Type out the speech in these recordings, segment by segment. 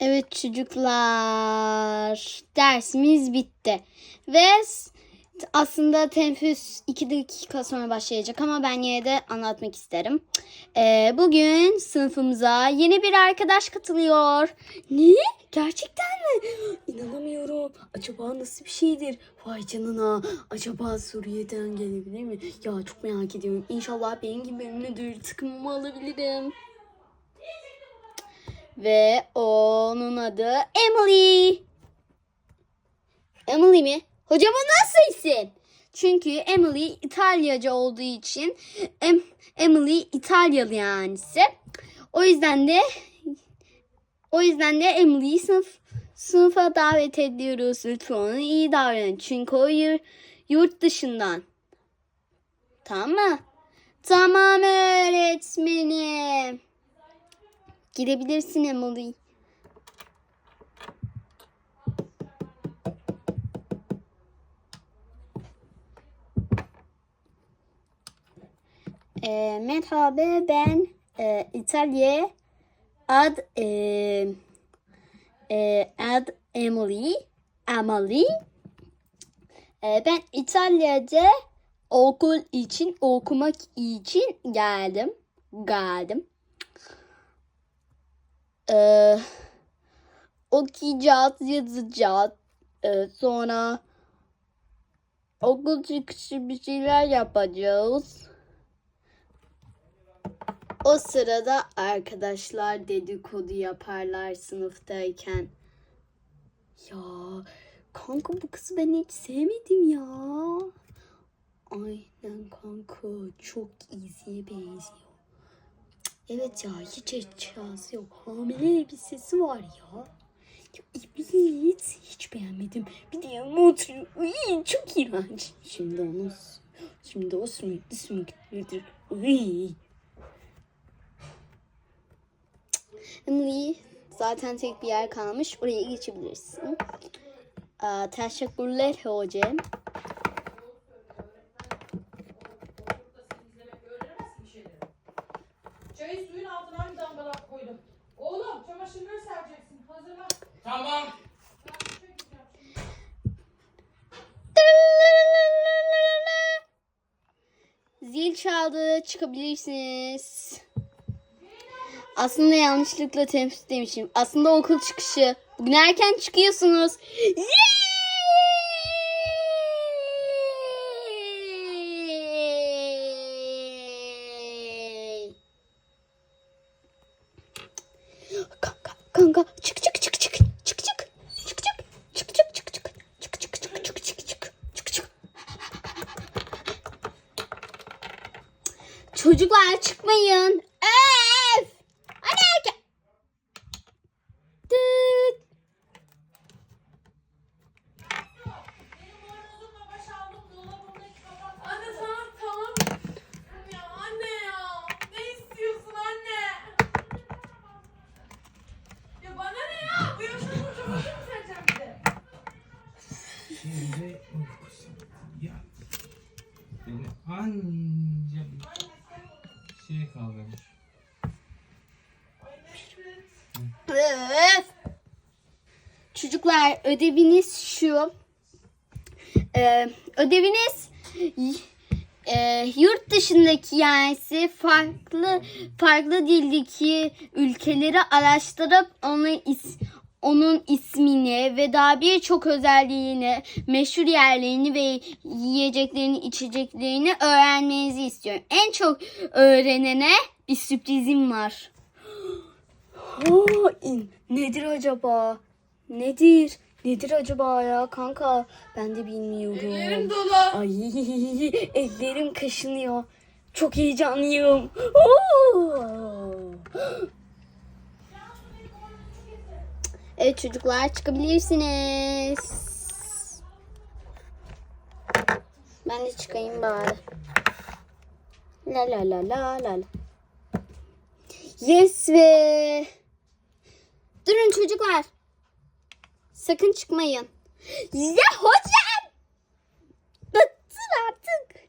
Evet çocuklar dersimiz bitti. Ve aslında teneffüs 2 dakika sonra başlayacak ama ben yine de anlatmak isterim. Ee, bugün sınıfımıza yeni bir arkadaş katılıyor. Ne? Gerçekten mi? İnanamıyorum. Acaba nasıl bir şeydir? Vay canına. Acaba Suriye'den gelebilir mi? Ya çok merak ediyorum. İnşallah benim gibi ünlüdür. Tıkımımı alabilirim. Ve onun adı Emily. Emily mi? Hocam o nasıl isim? Çünkü Emily İtalyaca olduğu için em, Emily İtalyalı yanisi. O yüzden de o yüzden de Emily'yi sınıf sınıfa davet ediyoruz. Lütfen iyi davranın. Çünkü o yur- yurt dışından. Tamam mı? Tamam öğretmenim. Girebilirsin Emily. E, merhaba ben e, İtalya. Ad e, e, ad Emily. Emily. E, ben İtalyaca okul için okumak için geldim geldim e, okuyacağız yazacağız E, sonra okul çıkışı bir şeyler yapacağız o sırada arkadaşlar dedikodu yaparlar sınıftayken. Ya kanka bu kızı ben hiç sevmedim ya. Aynen kanka çok iziye benziyor. Evet ya hiç eşyası yok. Hamile elbisesi var ya. Ya evet hiç beğenmedim. Bir de yanıma oturuyor. Uy, çok iğrenç. Şimdi onu şimdi o sümüklü sümüklüdür. Uy. Emily zaten tek bir yer kalmış. Oraya geçebilirsin. Teşekkürler hocam. Çıkabilirsiniz. Aslında yanlışlıkla teneffüs demişim. Aslında okul çıkışı. Bugün erken çıkıyorsunuz. Yay! Kanka, kanka, çık çık çık çık, çık çık, çık çık, çık çık çık çık, çık çık çık çık çık çık, çık çık. Çocuklar çıkmayın. Öf! Hadi erken. Tıt. Anne tamam tamam. Ya anne ya. Ne istiyorsun anne? Ya bana ne ya? Bu yaşta bu çamaşır mı sereceğim bir de? Şimdi uykusu. Ya. Beni anca bir şey kaldırmış. Öf! Çocuklar ödeviniz şu. Ee, ödeviniz e, yurt dışındaki yani farklı farklı dildeki ülkeleri araştırıp onun is, onun ismini ve daha birçok özelliğini, meşhur yerlerini ve yiyeceklerini, içeceklerini öğrenmenizi istiyorum. En çok öğrenene bir sürprizim var. İn- nedir acaba? Nedir? Nedir acaba ya kanka? Ben de bilmiyorum. Ellerim dolu. Ay ellerim kaşınıyor. Çok heyecanlıyım. Oo. Evet çocuklar çıkabilirsiniz. Ben de çıkayım bari. La la la la la la. Yes ve... Durun çocuklar. Sakın çıkmayın. Ya hocam! Bıktın artık.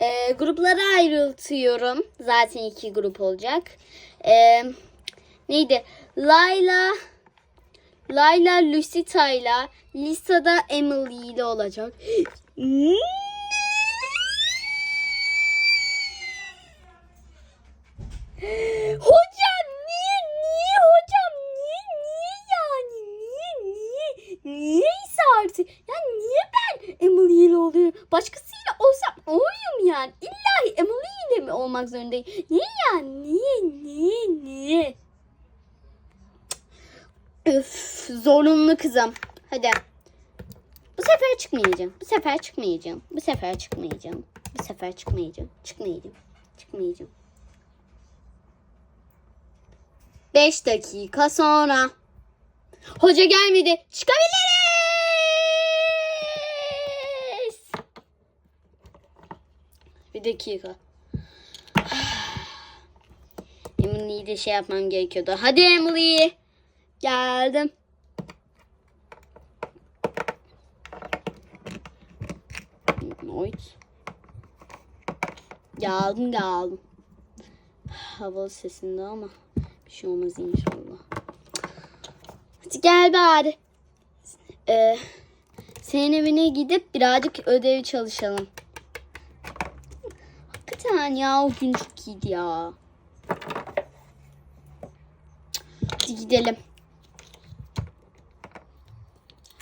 Ee, gruplara ayrıltıyorum. Zaten iki grup olacak. Ee, neydi? Layla Layla Lucita ile Lisa da Emily ile olacak. Hocam niye niye hocam niye niye yani niye niye niye ise artık ya niye ben Oluyorum başkasıyla olsam oyum yani. İllahi Emily ile mi olmak zorundayım? Niye yani? Niye niye niye? Öf zorunlu kızım. Hadi. Bu sefer çıkmayacağım. Bu sefer çıkmayacağım. Bu sefer çıkmayacağım. Bu sefer çıkmayacağım. Çıkmayacağım. Çıkmayacağım. 5 dakika sonra. Hoca gelmedi. Çıkabiliriz. Bir dakika. Emily'yi de şey yapmam gerekiyordu. Hadi Emily. Geldim. Oyt. Geldim geldim. Havalı sesinde ama bir şey olmaz inşallah. Hadi gel bari. Ee, senin evine gidip birazcık ödev çalışalım. Hakikaten ya o gün çok iyiydi ya. Gidelim.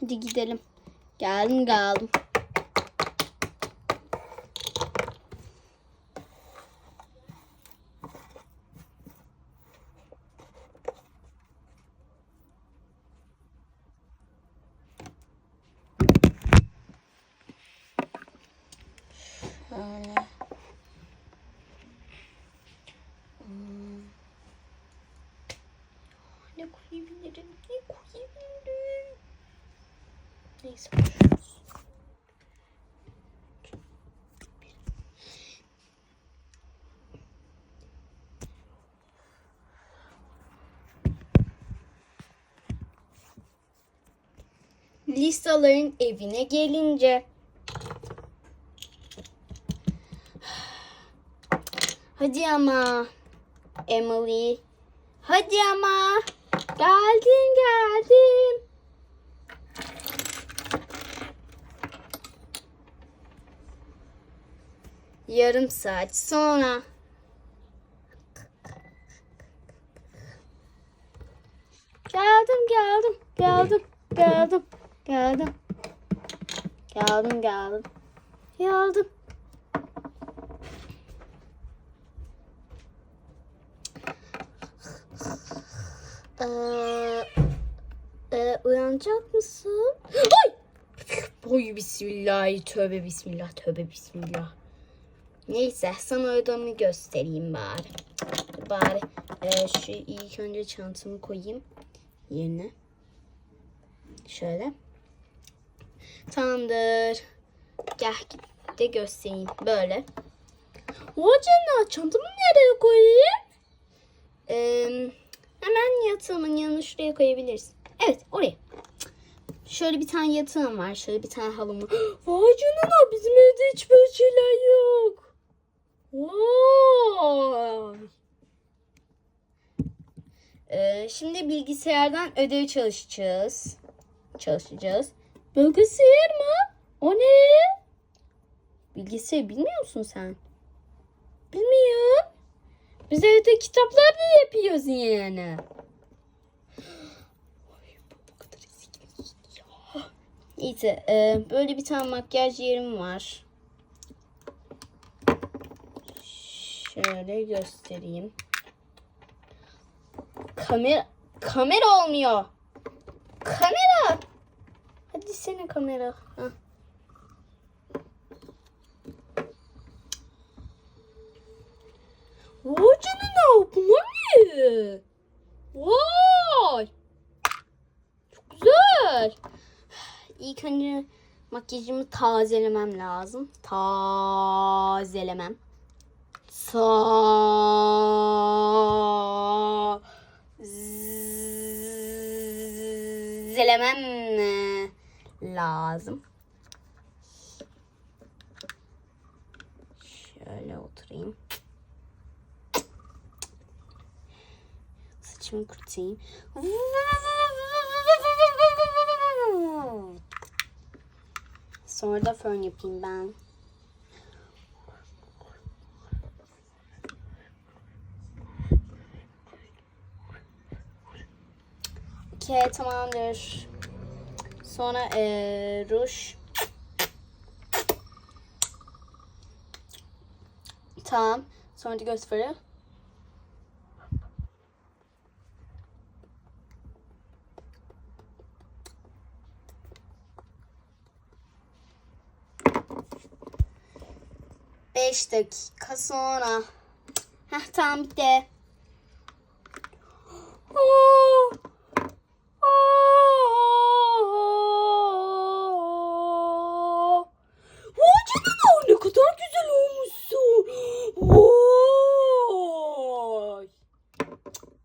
Hadi gidelim. Geldim geldim. Şöyle. Hmm. Ne koyabilirim? Ne koyabilirim? Neyse. Lisaların evine gelince Hadi ama Emily. Hadi ama. Geldim geldim. Yarım saat sonra. Geldim geldim geldim geldim geldim. Geldim geldim. Geldim. Ee, e, uyanacak mısın? Ay! Oy bismillah, tövbe bismillah, tövbe bismillah. Neyse sana odamı göstereyim bari. Bari e, şu ilk önce çantamı koyayım yerine. Şöyle. Tamamdır. Gel de göstereyim. Böyle. Hocam çantamı nereye koyayım? Eee Hemen yatağımın yanına şuraya koyabiliriz. Evet oraya. Şöyle bir tane yatağım var. Şöyle bir tane halım var. Vay canına bizim evde hiç böyle şeyler yok. Vay. Ee, şimdi bilgisayardan ödev çalışacağız. Çalışacağız. Bilgisayar mı? O ne? Bilgisayar bilmiyor musun sen? Bilmiyorum. Biz evde kitaplarla yapıyoruz yani. Neyse e, böyle bir tane makyaj yerim var. Şöyle göstereyim. Kamera kamera olmuyor. Kamera. Hadi sene kamera. Hah. Vay canına bunlar ne? Vay. Çok güzel. İlk önce makyajımı tazelemem lazım. Tazelemem. Tazelemem lazım. Şöyle oturayım. saçımı kurutayım. Sonra da fön yapayım ben. Okey tamamdır. Sonra eee ruj. Tamam. Sonra da göz farı. Beş dakika sonra. Heh tamam bitti. Aa! Aa! Vay canına ne kadar güzel olmuşsun. Vay.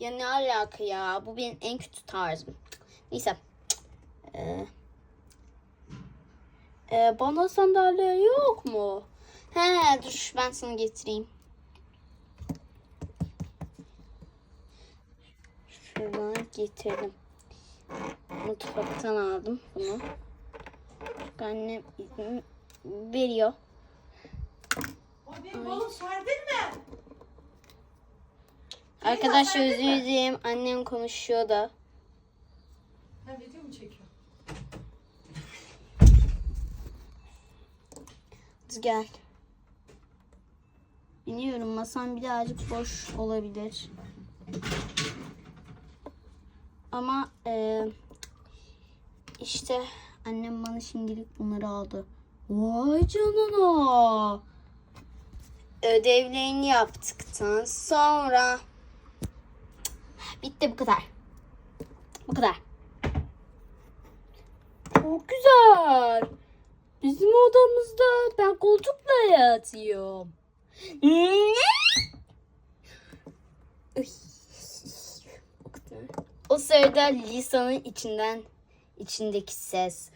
Ya ne alaka ya? Bu benim en kötü tarzım. Neyse. Ee, ee, bana sandalye yok mu? He dur ben sana getireyim. Şuradan getirdim. Mutfaktan aldım bunu. Annem izin veriyor. O benim balon serdin mi? Arkadaşlar özür dilerim. Annem konuşuyor da. Ha video mu çekiyor? Gel. Biliyorum masam birazcık boş olabilir. Ama eee, işte annem bana şimdilik bunları aldı. Vay canına. Ödevlerini yaptıktan sonra bitti bu kadar. Bu kadar. Çok güzel. Bizim odamızda ben koltukla yatıyorum. Ne? O sırada Lisa'nın içinden içindeki ses.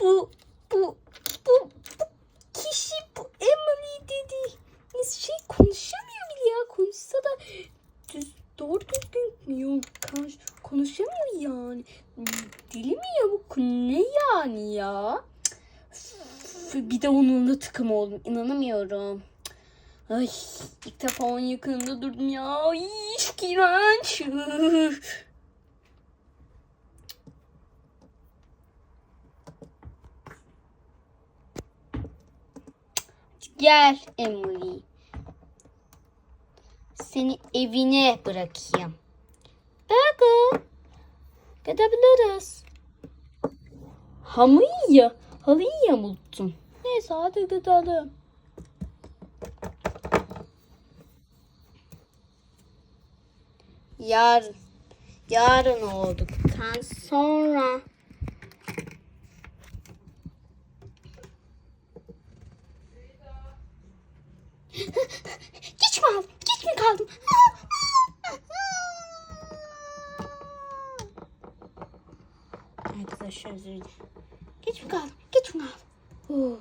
Bu, bu, bu, bu kişi bu Emily dedi. Şey konuşamıyor bile ya. Konuşsa da düz, doğru düzgün konuşamıyor yani. Dili mi yamuk? Ne yani ya? Bir de onunla tıkım oldum. İnanamıyorum. Ay ilk defa onun yakınında durdum ya. Ay iğrenç. Gel Emily. Seni evine bırakayım. Belki gidebiliriz. Hamıyı ya, halıyı yamulttun. Neyse hadi gidelim. Yarın, yarın olduktan sonra Geç? Geç mi kaldım? Arkadaşlar özür dilerim. Geç mi kaldım? Geç mi kaldım? Huh,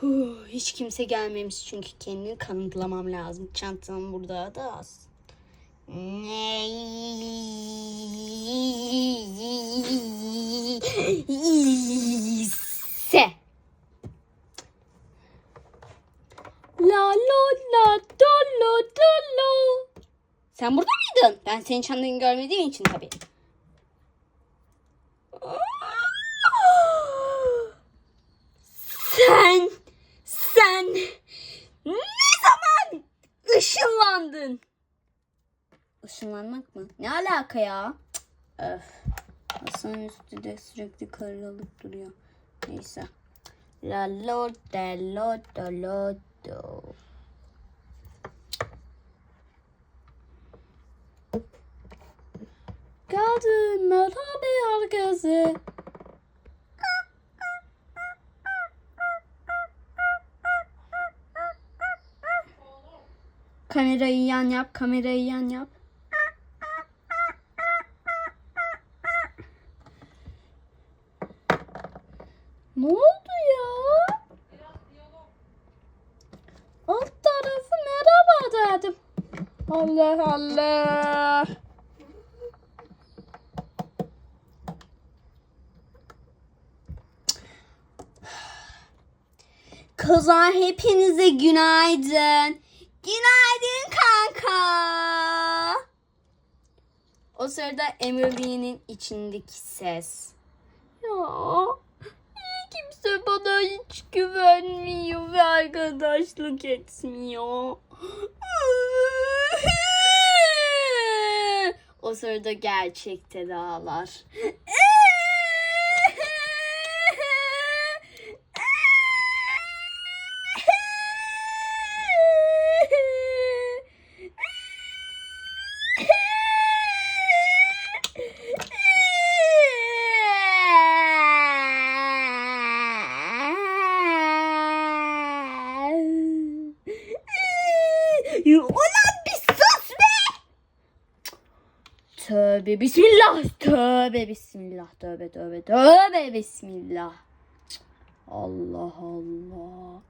huh. Hiç kimse gelmemiş çünkü kendini kanıtlamam lazım. Çantam burada da az. Neyse. La la la lo lo. Sen burada mıydın? Ben senin çantanı görmediğim için tabii. Sen, sen ne zaman ışınlandın? Işınlanmak mı? Ne alaka ya? Öf. Masanın üstü de sürekli karalalık duruyor. Neyse. La lo de lo do lo do. Geldim. Merhaba herkese. Kamerayı yan yap, kamerayı yan yap. Ne oldu ya? Alt tarafı merhaba dedim. Allah Allah. Kızlar hepinize günaydın. Günaydın kanka. O sırada Emily'nin içindeki ses. Ya kimse bana hiç güvenmiyor ve arkadaşlık etmiyor. O sırada gerçekte dağlar. Ya bismillah. Tövbe bismillah. Tövbe tövbe tövbe bismillah. Allah Allah.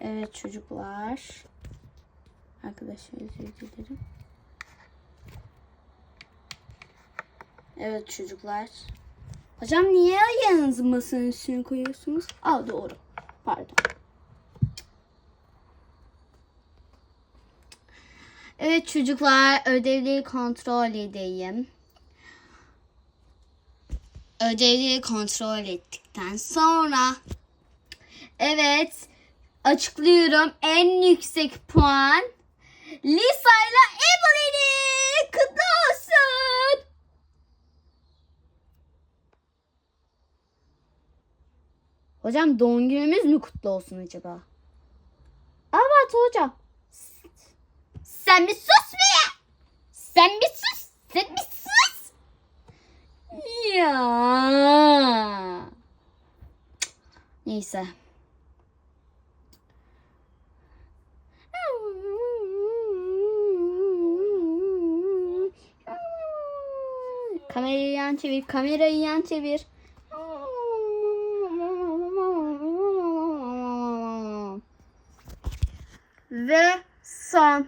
Evet çocuklar. Arkadaşlar özür dilerim. Evet çocuklar. Hocam niye ayağınızı masanın üstüne koyuyorsunuz? Aa doğru. Pardon. Evet çocuklar ödevleri kontrol edeyim. Ödevleri kontrol ettikten sonra evet açıklıyorum en yüksek puan Lisa ile Emily'nin kutlu olsun. Hocam doğum günümüz mü kutlu olsun acaba? Evet hocam. Sen bir sus be! Sen bir sus! Sen bir sus! Ya. Neyse. Kamerayı yan çevir, kamerayı yan çevir. Ve son.